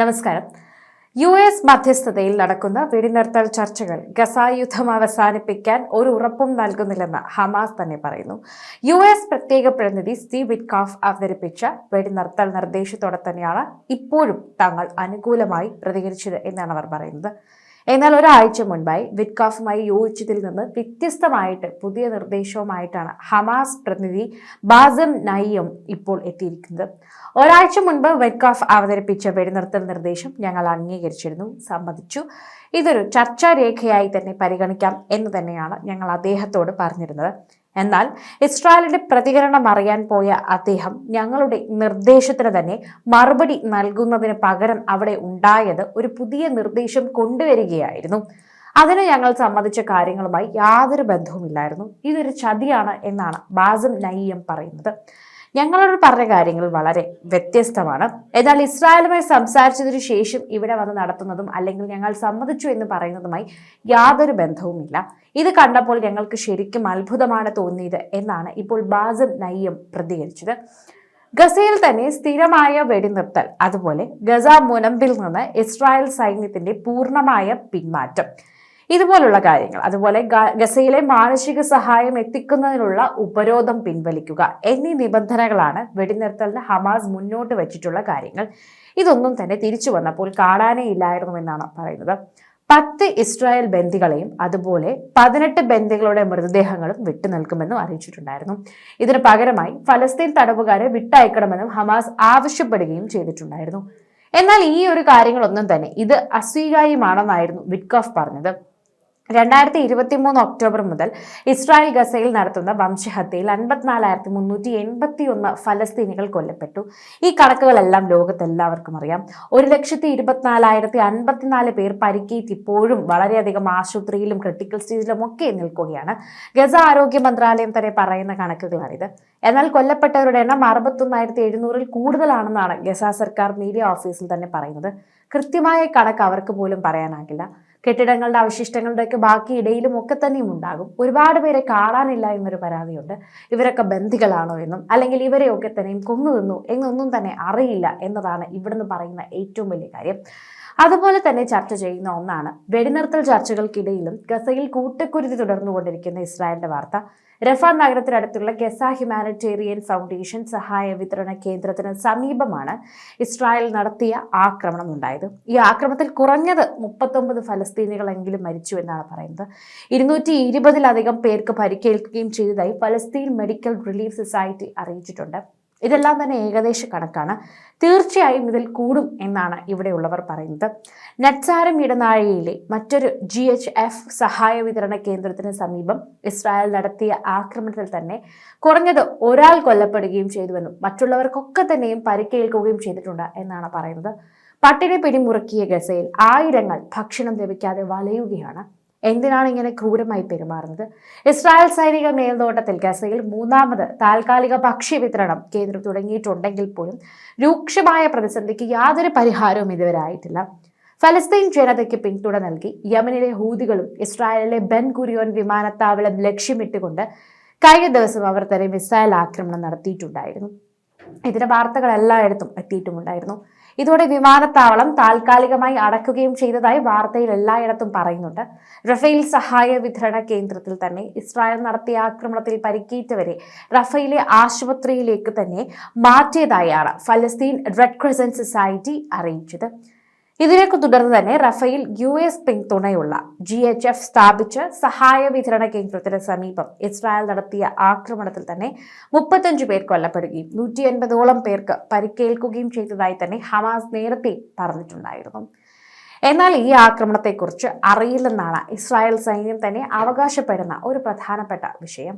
നമസ്കാരം. U S മധ്യസ്ഥതയിൽ നടക്കുന്ന വെടിനിർത്തൽ ചർച്ചകൾ ഗസായുദ്ധം അവസാനിപ്പിക്കാൻ ഒരു ഉറപ്പും നൽകുന്നില്ലെന്ന് ഹമാസ് തന്നെ പറയുന്നു. യു എസ് പ്രത്യേക പ്രതിനിധി സ്റ്റീവ് വിറ്റ്കാഫ് അവതരിപ്പിച്ച വെടിനിർത്തൽ നിർദ്ദേശത്തോടെ തന്നെയാണ് ഇപ്പോഴും തങ്ങൾ അനുകൂലമായി പ്രതികരിച്ചത് എന്നാണ് അവർ പറയുന്നത്. എന്നാൽ ഒരാഴ്ച മുൻപായി വിറ്റ്കാഫുമായി യോജിച്ചതിൽ നിന്ന് വ്യത്യസ്തമായിട്ട് പുതിയ നിർദ്ദേശവുമായിട്ടാണ് ഹമാസ് പ്രതിനിധി ബാസം നയ്യം ഇപ്പോൾ എത്തിയിരിക്കുന്നത്. ഒരാഴ്ച മുൻപ് വെറ്റ്കാഫ് അവതരിപ്പിച്ച വെടിനിർത്തൽ നിർദ്ദേശം ഞങ്ങൾ അംഗീകരിച്ചിരുന്നു സമ്മതിച്ചു. ഇതൊരു ചർച്ചാരേഖയായി തന്നെ പരിഗണിക്കാം എന്ന് തന്നെയാണ് ഞങ്ങൾ അദ്ദേഹത്തോട് പറഞ്ഞിരുന്നത്. എന്നാൽ ഇസ്രായേലിന്റെ പ്രതികരണം അറിയാൻ പോയ അദ്ദേഹം ഞങ്ങളുടെ നിർദ്ദേശത്തിന് തന്നെ മറുപടി നൽകുന്നതിന് പകരം അവിടെ ഉണ്ടായത് ഒരു പുതിയ നിർദ്ദേശം കൊണ്ടുവരികയായിരുന്നു. അതിന് ഞങ്ങൾ സമ്മതിച്ച കാര്യങ്ങളുമായി യാതൊരു ബന്ധവുമില്ലായിരുന്നു. ഇതൊരു ചതിയാണ് എന്നാണ് ബാസം നയ്യം പറയുന്നത്. ഞങ്ങളോട് പറഞ്ഞ കാര്യങ്ങൾ വളരെ വ്യത്യസ്തമാണ്. എന്നാൽ ഇസ്രായേലുമായി സംസാരിച്ചതിനു ശേഷം ഇവിടെ വന്ന് നടത്തുന്നതും അല്ലെങ്കിൽ ഞങ്ങൾ സമ്മതിച്ചു എന്ന് പറയുന്നതുമായി യാതൊരു ബന്ധവുമില്ല. ഇത് കണ്ടപ്പോൾ ഞങ്ങൾക്ക് ശരിക്കും അത്ഭുതമാണ് തോന്നിയത് എന്നാണ് ഇപ്പോൾ ബാസൻ നയ്യം പ്രതികരിച്ചത്. ഗസയിൽ തന്നെ സ്ഥിരമായ വെടിനിർത്തൽ അതുപോലെ ഗസ മുനമ്പിൽ നിന്ന് ഇസ്രായേൽ സൈന്യത്തിന്റെ പൂർണമായ പിന്മാറ്റം. ഇതുപോലുള്ള കാര്യങ്ങൾ. അതുപോലെ ഗസയിലെ മാനസിക സഹായം എത്തിക്കുന്നതിനുള്ള ഉപരോധം പിൻവലിക്കുക എന്നീ നിബന്ധനകളാണ് വെടിനിർത്തലിന് ഹമാസ് മുന്നോട്ട് വെച്ചിട്ടുള്ള കാര്യങ്ങൾ. ഇതൊന്നും തന്നെ തിരിച്ചു വന്നപ്പോൾ കാണാനേ ഇല്ലായിരുന്നു എന്നാണ് പറയുന്നത്. പത്ത് ഇസ്രായേൽ ബന്ദികളെയും അതുപോലെ പതിനെട്ട് ബന്ദികളുടെ മൃതദേഹങ്ങളും വിട്ടുനിൽക്കുമെന്നും അറിയിച്ചിട്ടുണ്ടായിരുന്നു. ഇതിന് പകരമായി ഫലസ്തീൻ തടവുകാരെ വിട്ടയക്കണമെന്നും ഹമാസ് ആവശ്യപ്പെടുകയും ചെയ്തിട്ടുണ്ടായിരുന്നു. എന്നാൽ ഈ ഒരു കാര്യങ്ങളൊന്നും തന്നെ ഇത് അസ്വീകാര്യമാണെന്നായിരുന്നു വിറ്റ്കോഫ് പറഞ്ഞത്. രണ്ടായിരത്തി ഇരുപത്തി മൂന്ന് ഒക്ടോബർ മുതൽ ഇസ്രായേൽ ഗസയിൽ നടത്തുന്ന വംശഹത്യയിൽ അൻപത്തിനാലായിരത്തി മുന്നൂറ്റി എൺപത്തി ഒന്ന് ഫലസ്തീനികൾ കൊല്ലപ്പെട്ടു. ഈ കണക്കുകളെല്ലാം ലോകത്തെല്ലാവർക്കും അറിയാം. ഒരു ലക്ഷത്തി ഇരുപത്തിനാലായിരത്തി അൻപത്തിനാല് പേർ പരിക്കേറ്റ് ഇപ്പോഴും വളരെയധികം ആശുപത്രിയിലും ക്രിട്ടിക്കൽ സ്റ്റേജിലും ഒക്കെ നിൽക്കുകയാണ്. ഗസ ആരോഗ്യ മന്ത്രാലയം തന്നെ പറയുന്ന കണക്കുകളാണിത്. എന്നാൽ കൊല്ലപ്പെട്ടവരുടെ എണ്ണം അറുപത്തൊന്നായിരത്തി എഴുന്നൂറിൽ കൂടുതലാണെന്നാണ് ഗസ സർക്കാർ മീഡിയ ഓഫീസിൽ തന്നെ പറയുന്നത്. കൃത്യമായ കണക്ക് അവർക്ക് പോലും പറയാനാകില്ല. കെട്ടിടങ്ങളുടെ അവശിഷ്ടങ്ങളുടെയൊക്കെ ബാക്കി ഇടയിലും ഒക്കെ തന്നെയും ഉണ്ടാകും. ഒരുപാട് പേരെ കാണാനില്ല എന്നൊരു പരാതിയുണ്ട്. ഇവരൊക്കെ ബന്ധികളാണോ എന്നും അല്ലെങ്കിൽ ഇവരെയൊക്കെ തന്നെയും കൊന്നു തിന്നു എന്നൊന്നും തന്നെ അറിയില്ല എന്നതാണ് ഇവിടുന്ന് പറയുന്ന ഏറ്റവും വലിയ കാര്യം. അതുപോലെ തന്നെ ചർച്ച ചെയ്യുന്ന ഒന്നാണ് വെടിനിർത്തൽ ചർച്ചകൾക്കിടയിലും ഗസയിൽ കൂട്ടക്കുരുതി തുടർന്നുകൊണ്ടിരിക്കുന്ന ഇസ്രായേലിന്റെ വാർത്ത. റഫ നഗരത്തിനടുത്തുള്ള ഗസ ഹ്യൂമാനിറ്റേറിയൻ ഫൗണ്ടേഷൻ സഹായ വിതരണ കേന്ദ്രത്തിന് സമീപമാണ് ഇസ്രായേൽ നടത്തിയ ആക്രമണം ഉണ്ടായത്. ഈ ആക്രമണത്തിൽ കുറഞ്ഞത് മുപ്പത്തൊമ്പത് ഫലസ്തീനികളെങ്കിലും മരിച്ചു എന്നാണ് പറയുന്നത്. ഇരുന്നൂറ്റി ഇരുപതിലധികം പേർക്ക് പരിക്കേൽക്കുകയും ചെയ്തതായി ഫലസ്തീൻ മെഡിക്കൽ റിലീഫ് സൊസൈറ്റി അറിയിച്ചിട്ടുണ്ട്. ഇതെല്ലാം തന്നെ ഏകദേശ കണക്കാണ്. തീർച്ചയായും ഇതിൽ കൂടും എന്നാണ് ഇവിടെയുള്ളവർ പറയുന്നത്. നെറ്റ്സാരം ഇടനാഴിയിലെ മറ്റൊരു ജി എച്ച് എഫ് സഹായ വിതരണ കേന്ദ്രത്തിന് സമീപം ഇസ്രായേൽ നടത്തിയ ആക്രമണത്തിൽ തന്നെ കുറഞ്ഞത് ഒരാൾ കൊല്ലപ്പെടുകയും ചെയ്തുവെന്നും മറ്റുള്ളവർക്കൊക്കെ തന്നെയും പരിക്കേൽക്കുകയും ചെയ്തിട്ടുണ്ട് എന്നാണ് പറയുന്നത്. പട്ടിണി പിടിമുറുക്കിയ ഗസയിൽ ആയിരങ്ങൾ ഭക്ഷണം ലഭിക്കാതെ വലയുകയാണ്. എന്തിനാണ് ഇങ്ങനെ ക്രൂരമായി പെരുമാറുന്നത്? ഇസ്രായേൽ സൈനിക മേൽനോട്ടത്തിൽ ഗസയിൽ മൂന്നാമത് താൽക്കാലിക ഭക്ഷ്യ വിതരണം കേന്ദ്രം തുടങ്ങിയിട്ടുണ്ടെങ്കിൽ പോലും രൂക്ഷമായ പ്രതിസന്ധിക്ക് യാതൊരു പരിഹാരവും ഇതുവരെ ആയിട്ടില്ല ഫലസ്തീൻ ജനതയ്ക്ക് പിന്തുണ നൽകി യമനിലെ ഹൂതികളും ഇസ്രായേലിലെ ബെൻ കുരിയോൻ വിമാനത്താവളം ലക്ഷ്യമിട്ടുകൊണ്ട് കഴിഞ്ഞ ദിവസം അവർ തന്നെ മിസൈൽ ആക്രമണം നടത്തിയിട്ടുണ്ടായിരുന്നു. ഇതിന്റെ വാർത്തകൾ എല്ലായിടത്തും എത്തിയിട്ടുമുണ്ടായിരുന്നു. ഇതോടെ വിമാനത്താവളം താൽക്കാലികമായി അടക്കുകയും ചെയ്തതായി വാർത്തയിൽ എല്ലായിടത്തും പറയുന്നുണ്ട്. റഫേൽ സഹായ വിതരണ കേന്ദ്രത്തിൽ തന്നെ ഇസ്രായേൽ നടത്തിയ ആക്രമണത്തിൽ പരിക്കേറ്റവരെ റഫേലെ ആശുപത്രിയിലേക്ക് തന്നെ മാറ്റിയതായാണ് ഫലസ്തീൻ റെഡ് ക്രസന്റ് സൊസൈറ്റി അറിയിച്ചത്. ഇതിലേക്ക് തുടർന്ന് തന്നെ റഫേൽ യു എസ് പിന്തുണയുള്ള ജി എച്ച് എഫ് സ്ഥാപിച്ച് സഹായ വിതരണ കേന്ദ്രത്തിന് സമീപം ഇസ്രായേൽ നടത്തിയ ആക്രമണത്തിൽ തന്നെ മുപ്പത്തഞ്ചു പേർ കൊല്ലപ്പെടുകയും നൂറ്റി എൺപതോളം പേർക്ക് പരിക്കേൽക്കുകയും ചെയ്തതായി തന്നെ ഹമാസ് നേരത്തെ പറഞ്ഞിട്ടുണ്ടായിരുന്നു. എന്നാൽ ഈ ആക്രമണത്തെക്കുറിച്ച് അറിയില്ലെന്നാണ് ഇസ്രായേൽ സൈന്യം തന്നെ അവകാശപ്പെടുന്ന ഒരു പ്രധാനപ്പെട്ട വിഷയം.